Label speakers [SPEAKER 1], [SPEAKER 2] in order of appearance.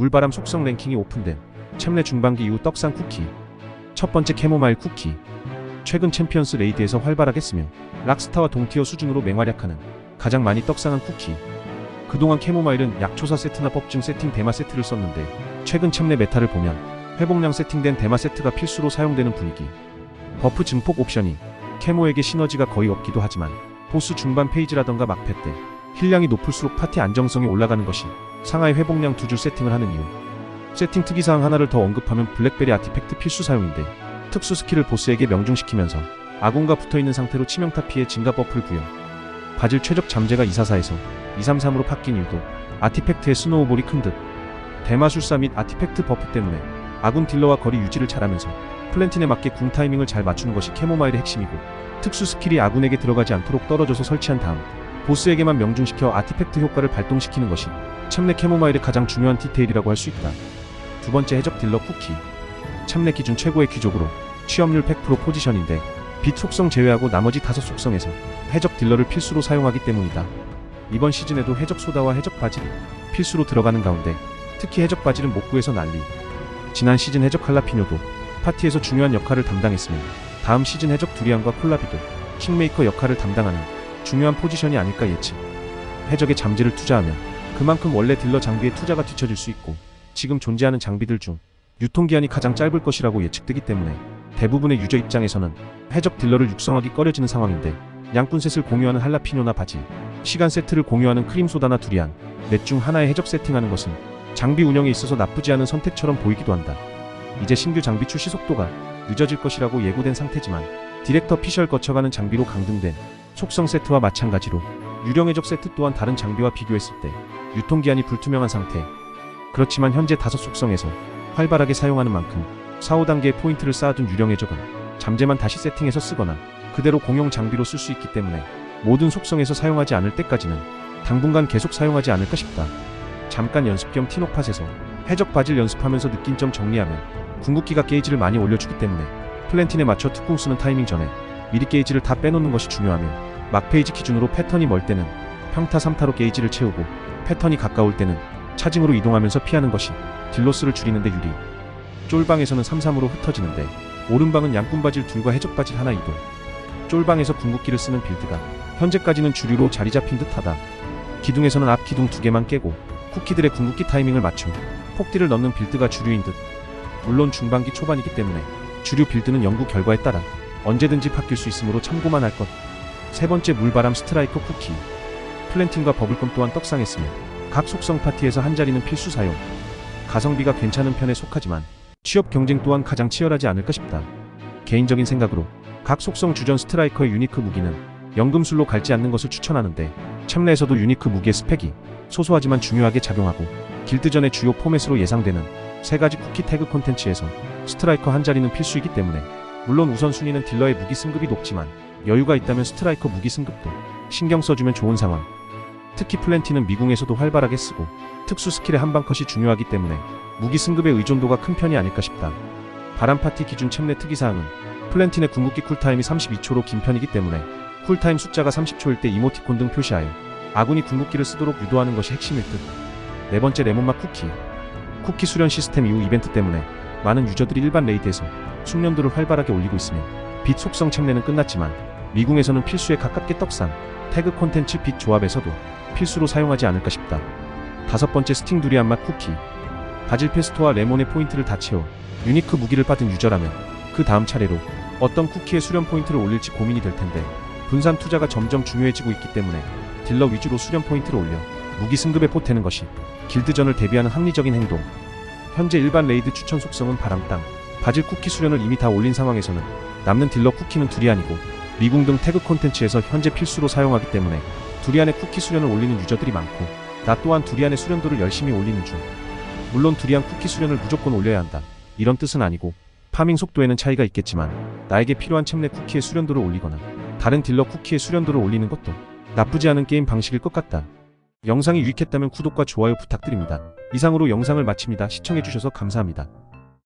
[SPEAKER 1] 물바람 속성 랭킹이 오픈된 챔내 중반기 이후 떡상 쿠키. 첫 번째 캐모마일 쿠키. 최근 챔피언스 레이드에서 활발하게 쓰며 락스타와 동티어 수준으로 맹활약하는 가장 많이 떡상한 쿠키. 그동안 캐모마일은 약초사 세트나 법중 세팅 대마 세트를 썼는데 최근 챔내 메타를 보면 회복량 세팅된 대마 세트가 필수로 사용되는 분위기. 버프 증폭 옵션이 캐모에게 시너지가 거의 없기도 하지만 보스 중반 페이지라던가 막패 때 힐량이 높을수록 파티 안정성이 올라가는 것이 상하의 회복량 두 줄 세팅을 하는 이유. 세팅 특이사항 하나를 더 언급하면 블랙베리 아티팩트 필수 사용인데 특수 스킬을 보스에게 명중시키면서 아군과 붙어있는 상태로 치명타 피해 증가 버프를 부여 바질 최적 잠재가 244에서 233으로 바뀐 이유도 아티팩트의 스노우볼이 큰 듯. 대마술사 및 아티팩트 버프 때문에 아군 딜러와 거리 유지를 잘하면서 플랜틴에 맞게 궁 타이밍을 잘 맞추는 것이 캐모마일의 핵심이고 특수 스킬이 아군에게 들어가지 않도록 떨어져서 설치한 다음 보스에게만 명중시켜 아티팩트 효과를 발동시키는 것이 챔내 캐모마일의 가장 중요한 디테일이라고 할 수 있다. 두 번째 해적 딜러 쿠키 챔내 기준 최고의 귀족으로 취업률 100% 포지션인데 빛 속성 제외하고 나머지 다섯 속성에서 해적 딜러를 필수로 사용하기 때문이다. 이번 시즌에도 해적 소다와 해적 바질이 필수로 들어가는 가운데 특히 해적 바질은 목구에서 난리 지난 시즌 해적 할라피뇨도 파티에서 중요한 역할을 담당했으며 다음 시즌 해적 두리안과 콜라비도 킹메이커 역할을 담당하는 중요한 포지션이 아닐까 예측. 해적에 잠재를 투자하면 그만큼 원래 딜러 장비의 투자가 뒤처질 수 있고 지금 존재하는 장비들 중 유통기한이 가장 짧을 것이라고 예측되기 때문에 대부분의 유저 입장에서는 해적 딜러를 육성하기 꺼려지는 상황인데 양꾼셋을 공유하는 할라피뇨나 바질, 시간 세트를 공유하는 크림소다나 두리안, 넷 중 하나의 해적 세팅하는 것은 장비 운영에 있어서 나쁘지 않은 선택처럼 보이기도 한다. 이제 신규 장비 출시 속도가 늦어질 것이라고 예고된 상태지만 디렉터 피셜 거쳐가는 장비로 강등된 속성 세트와 마찬가지로 유령 해적 세트 또한 다른 장비와 비교했을 때 유통기한이 불투명한 상태. 그렇지만 현재 다섯 속성에서 활발하게 사용하는 만큼 4, 5단계의 포인트를 쌓아둔 유령 해적은 잠재만 다시 세팅해서 쓰거나 그대로 공용 장비로 쓸 수 있기 때문에 모든 속성에서 사용하지 않을 때까지는 당분간 계속 사용하지 않을까 싶다. 잠깐 연습 겸 티노팟에서 해적 바질 연습하면서 느낀 점 정리하면 궁극기가 게이지를 많이 올려주기 때문에 플랜틴에 맞춰 특공 쓰는 타이밍 전에 미리 게이지를 다 빼놓는 것이 중요하며 막페이지 기준으로 패턴이 멀 때는 평타 3타로 게이지를 채우고 패턴이 가까울 때는 차징으로 이동하면서 피하는 것이 딜로스를 줄이는데 유리. 쫄방에서는 3-3으로 흩어지는데 오른방은 양꾼바질 둘과 해적바질 하나 이동. 쫄방에서 궁극기를 쓰는 빌드가 현재까지는 주류로 자리 잡힌 듯하다. 기둥에서는 앞 기둥 두 개만 깨고 쿠키들의 궁극기 타이밍을 맞춰 폭딜을 넣는 빌드가 주류인 듯. 물론 중반기 초반이기 때문에 주류 빌드는 연구 결과에 따라 언제든지 바뀔 수 있으므로 참고만 할 것. 세 번째 물바람 스트라이커 쿠키. 플랜팅과 버블껌 또한 떡상했으며 각 속성 파티에서 한 자리는 필수 사용. 가성비가 괜찮은 편에 속하지만 취업 경쟁 또한 가장 치열하지 않을까 싶다. 개인적인 생각으로 각 속성 주전 스트라이커의 유니크 무기는 연금술로 갈지 않는 것을 추천하는데 챔내에서도 유니크 무기의 스펙이 소소하지만 중요하게 작용하고 길드전의 주요 포맷으로 예상되는 세 가지 쿠키 태그 콘텐츠에서 스트라이커 한 자리는 필수이기 때문에 물론 우선순위는 딜러의 무기 승급이 높지만 여유가 있다면 스트라이커 무기 승급도 신경 써주면 좋은 상황. 특히 플랜티는 미궁에서도 활발하게 쓰고 특수 스킬의 한방컷이 중요하기 때문에 무기 승급의 의존도가 큰 편이 아닐까 싶다. 바람 파티 기준 챔내 특이사항은 플랜틴의 궁극기 쿨타임이 32초로 긴 편이기 때문에 쿨타임 숫자가 30초일 때 이모티콘 등 표시하여 아군이 궁극기를 쓰도록 유도하는 것이 핵심일 듯. 네 번째 레몬맛 쿠키. 쿠키 수련 시스템 이후 이벤트 때문에 많은 유저들이 일반 레이드에서 숙련도를 활발하게 올리고 있으며 빛 속성 챔내는 끝났지만 미궁에서는 필수에 가깝게 떡상 태그 콘텐츠 빛 조합에서도 필수로 사용하지 않을까 싶다. 다섯 번째 스팅 두리안 맛 쿠키. 바질 페스토와 레몬의 포인트를 다 채워 유니크 무기를 받은 유저라면 그 다음 차례로 어떤 쿠키의 수련 포인트를 올릴지 고민이 될 텐데 분산 투자가 점점 중요해지고 있기 때문에 딜러 위주로 수련 포인트를 올려 무기 승급에 보태는 것이 길드전을 대비하는 합리적인 행동. 현재 일반 레이드 추천 속성은 바람땅, 바질 쿠키 수련을 이미 다 올린 상황에서는 남는 딜러 쿠키는 두리안이고 미궁 등 태그 콘텐츠에서 현재 필수로 사용하기 때문에 두리안의 쿠키 수련을 올리는 유저들이 많고 나 또한 두리안의 수련도를 열심히 올리는 중. 물론 두리안 쿠키 수련을 무조건 올려야 한다. 이런 뜻은 아니고 파밍 속도에는 차이가 있겠지만 나에게 필요한 챔내 쿠키의 수련도를 올리거나 다른 딜러 쿠키의 수련도를 올리는 것도 나쁘지 않은 게임 방식일 것 같다. 영상이 유익했다면 구독과 좋아요 부탁드립니다. 이상으로 영상을 마칩니다. 시청해주셔서 감사합니다.